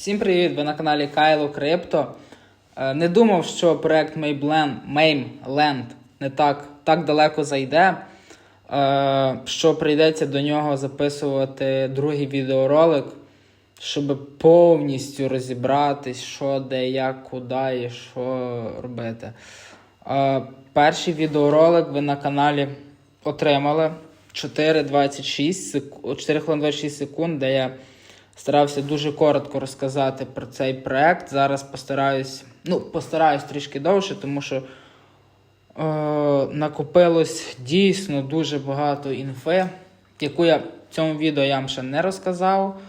Всім привіт! Ви на каналі Кайло Крипто. Е, Не думав, що проект Mainland не так, так далеко зайде, е, що прийдеться до нього записувати другий відеоролик, щоб повністю розібратись, що, де, як, куди і що робити. Е, Перший відеоролик ви на каналі отримали 4,26 секунд, 4 хвилин 26 секунд, де я старався дуже коротко розказати про цей проект. Зараз постараюсь, ну, постараюсь трішки довше, тому що е, накопилось дійсно дуже багато інфи, яку я в цьому відео я вам ще не розказав,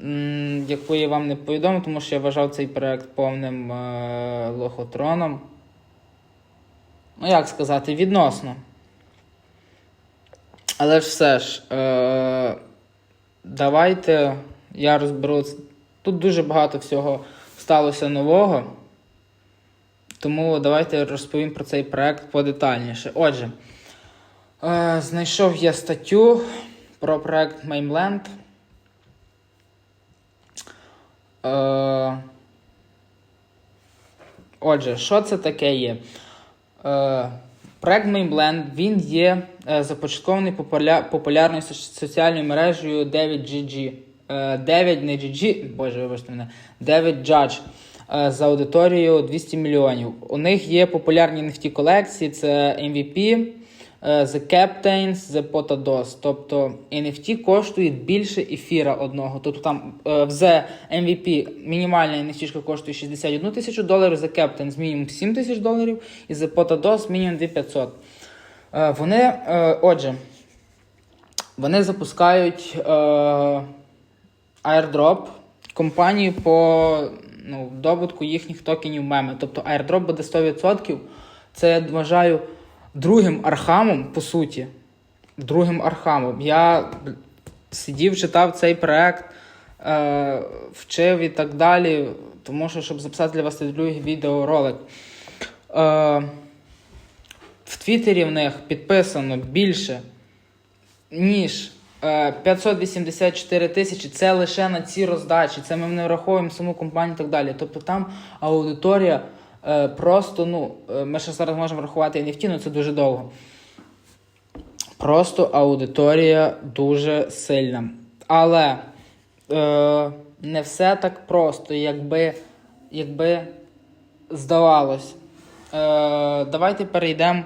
м, яку я вам не повідомив, тому що я вважав цей проект повним е, лохотроном. Ну, як сказати, відносно. Але ж все ж, е, давайте я розберу. Тут дуже багато всього сталося нового. Тому давайте розповім про цей проект подетальніше. Отже, е, знайшов я статтю про проект Mainland. Е, отже, що це таке є? Е, проект Mainland, він є е, започаткований популя... популярною соціальною мережею 9GG. Е, 9 не GG, боже, вибачте мене, 9 Judge е, за аудиторією 200 мільйонів. У них є популярні NFT колекції, це MVP, е, The Captains, The Potados. Тобто NFT коштують більше ефіра одного. Тобто там е, в The MVP мінімальна NFT коштує 61 тисячу доларів, The Captains мінімум 7 тисяч доларів, і The Potados мінімум 2500. Е, Вони, е, отже, вони запускають е, airdrop компанії по ну, добутку їхніх токенів меми. Тобто airdrop буде 100%. Це я вважаю другим архамом, по суті. Другим архамом. Я сидів, читав цей проект, е, вчив і так далі. Тому що, щоб записати для вас другий відеоролик. Е, в Твіттері в них підписано більше, ніж 584 тисячі. Це лише на ці роздачі. Це ми не враховуємо саму компанію і так далі. Тобто там аудиторія е, просто, ну, е, ми ще зараз можемо врахувати NFT, але це дуже довго. Просто аудиторія дуже сильна. Але е, не все так просто, якби, якби здавалось. Е, давайте перейдемо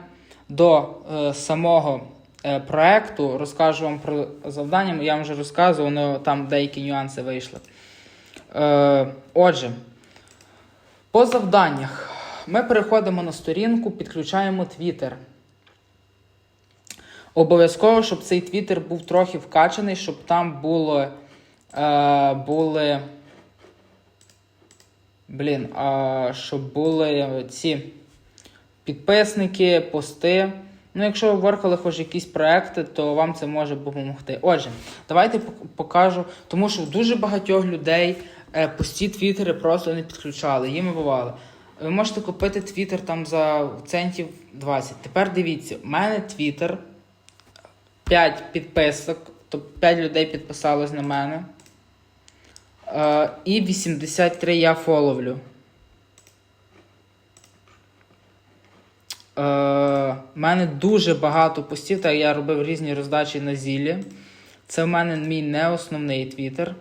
до е, самого е, проекту. Розкажу вам про завдання. Я вам вже розказував, але там деякі нюанси вийшли. Е, отже, по завданнях ми переходимо на сторінку, підключаємо Twitter. Обов'язково, щоб цей Twitter був трохи вкачаний, щоб там було, е, були. Блін, а щоб були ці підписники, пости. Ну, якщо ви воркали хоч якісь проекти, то вам це може допомогти. Отже, давайте покажу, тому що дуже багатьох людей е, пості твіттери просто не підключали, їм бувало. Ви можете купити твіттер там за центів 20. Тепер дивіться, у мене твіттер 5 підписок, тобто 5 людей підписалось на мене. Е, і 83 я фоловлю. Е, У мене дуже багато постів, так я робив різні роздачі на зілі. Це в мене мій не основний твіттер.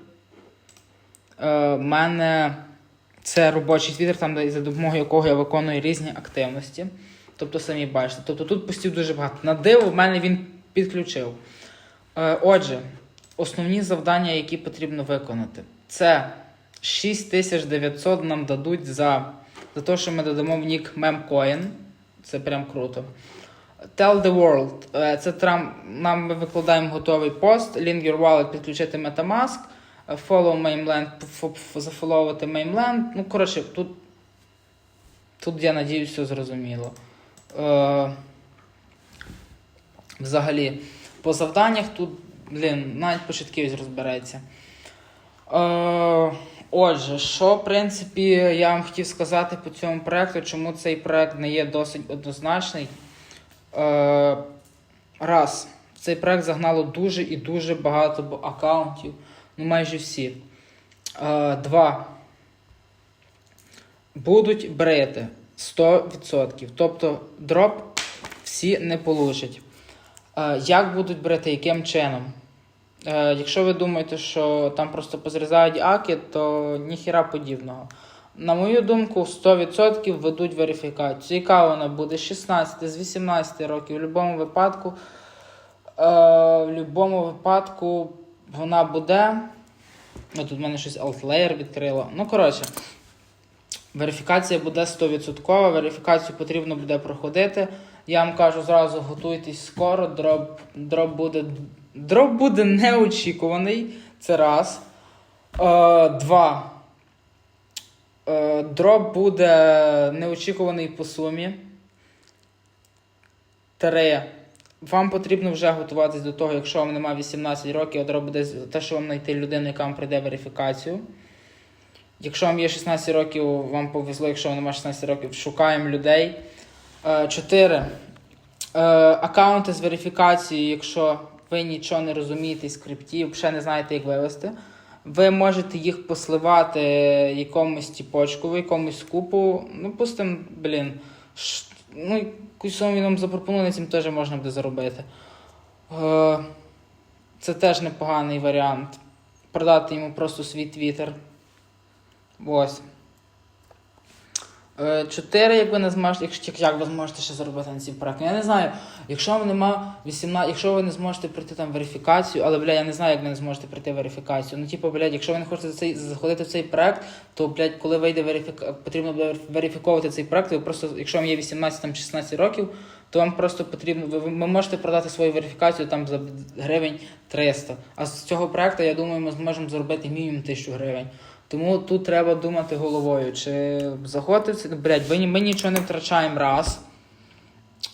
Е, У мене це робочий твіттер, там, за допомогою якого я виконую різні активності. Тобто, самі бачите. Тобто тут постів дуже багато. На диво в мене він підключив. Е, Отже, основні завдання, які потрібно виконати, це 6900 нам дадуть за, за те, що ми додамо в нік мемcoin. Це прям круто. Tell the world. Е, Це трам, нам ми викладаємо готовий пост. Link your wallet підключити Metamask. Follow Mainland, зафоловувати Mainland. Ну, коротше, тут, тут я надіюсь, все зрозуміло. Е, взагалі, по завданнях тут, блін, навіть початківець розбереться. Е, отже, що, в принципі, я вам хотів сказати по цьому проекту, чому цей проект не є досить однозначний. Е, раз, цей проект загнало дуже і дуже багато аккаунтів, ну майже всі. Е, Два. Будуть брити 100%. Тобто дроп всі не получать. Е, Як будуть брити, яким чином? Е, Якщо ви думаєте, що там просто позрізають аки, то ніхіра подібного. На мою думку, 100% ведуть верифікацію. Яка вона буде з 16, з 18 років. В будь-якому випадку, е, випадку вона буде. Ну, тут в мене щось Altlayer відкрило. Ну, коротше, верифікація буде 100%. Верифікацію потрібно буде проходити. Я вам кажу зразу, готуйтесь скоро. Дроп, дроп буде. Дроп буде неочікуваний. Це раз. Е, два. Е, дроп буде неочікуваний по сумі. Три. Вам потрібно вже готуватись до того, якщо вам немає 18 років, дроп буде те, що вам знайти людину, яка вам прийде верифікацію. Якщо вам є 16 років, вам повезло, якщо вам немає 16 років, шукаємо людей. Е, Чотири. Е, Аккаунти з верифікацією, якщо ви нічого не розумієте з криптів, ще не знаєте, як вивести. Ви можете їх посливати якомусь тіпочку, якомусь скупу. Ну, пустим, блін. ш- Ну, якусь суму він вам запропонує, на цим теж можна буде заробити. Е, Це теж непоганий варіант. Продати йому просто свій твіттер. Ось. Е, Чотири, як ви не зможете, як ви зможете ще заробити на цій проекті. Я не знаю, якщо вам нема 18, якщо ви не зможете пройти там верифікацію, але бля, я не знаю, як ви не зможете пройти верифікацію. Ну, типу, блядь, якщо ви не хочете цей заходити в цей проект, то блядь, коли вийде верифіка... потрібно буде верифіковувати цей проект, ви просто, якщо вам є 18 там, чи 16 років, то вам просто потрібно. Ви, ви можете продати свою верифікацію там за гривень 300. А з цього проекту, я думаю, ми зможемо заробити мінімум 1000 гривень. Тому тут треба думати головою, чи заходити. Блядь, ні- ми нічого не втрачаємо раз.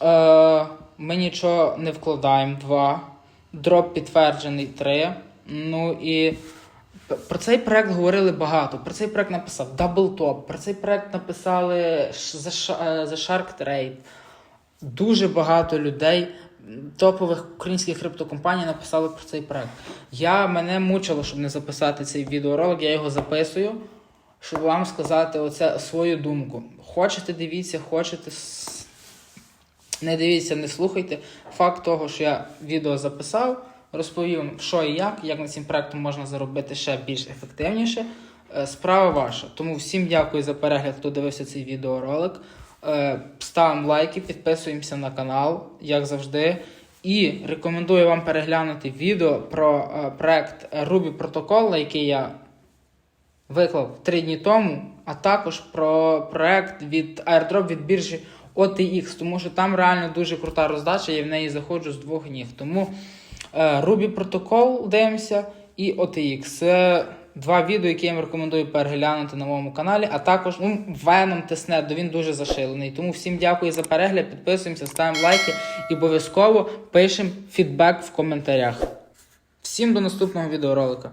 Е, ми нічого не вкладаємо два. Дроп підтверджений три. Ну і про цей проект говорили багато. Про цей проект написав Double Top, про цей проект написали The е, Shark Trade. Дуже багато людей, топових українських криптокомпаній написали про цей проект. Я мене мучило, щоб не записати цей відеоролик, я його записую, щоб вам сказати оце свою думку. Хочете дивіться, хочете не дивіться, не слухайте. Факт того, що я відео записав, розповів що і як, як над цим проектом можна заробити ще більш ефективніше. Е, Справа ваша. Тому всім дякую за перегляд, хто дивився цей відеоролик. Е, Ставимо лайки, підписуємося на канал, як завжди. І рекомендую вам переглянути відео про е, проект Ruby Protocol, який я виклав три дні тому, а також про проект від airdrop від біржі OTX, тому що там реально дуже крута роздача, я в неї заходжу з двох ніг. Тому е, Ruby Protocol дивимося і OTX. Це два відео, які я вам рекомендую переглянути на моєму каналі, а також ну, Venom Testnet, він дуже зашилений. Тому всім дякую за перегляд, підписуємося, ставимо лайки і обов'язково пишемо фідбек в коментарях. Всім до наступного відеоролика.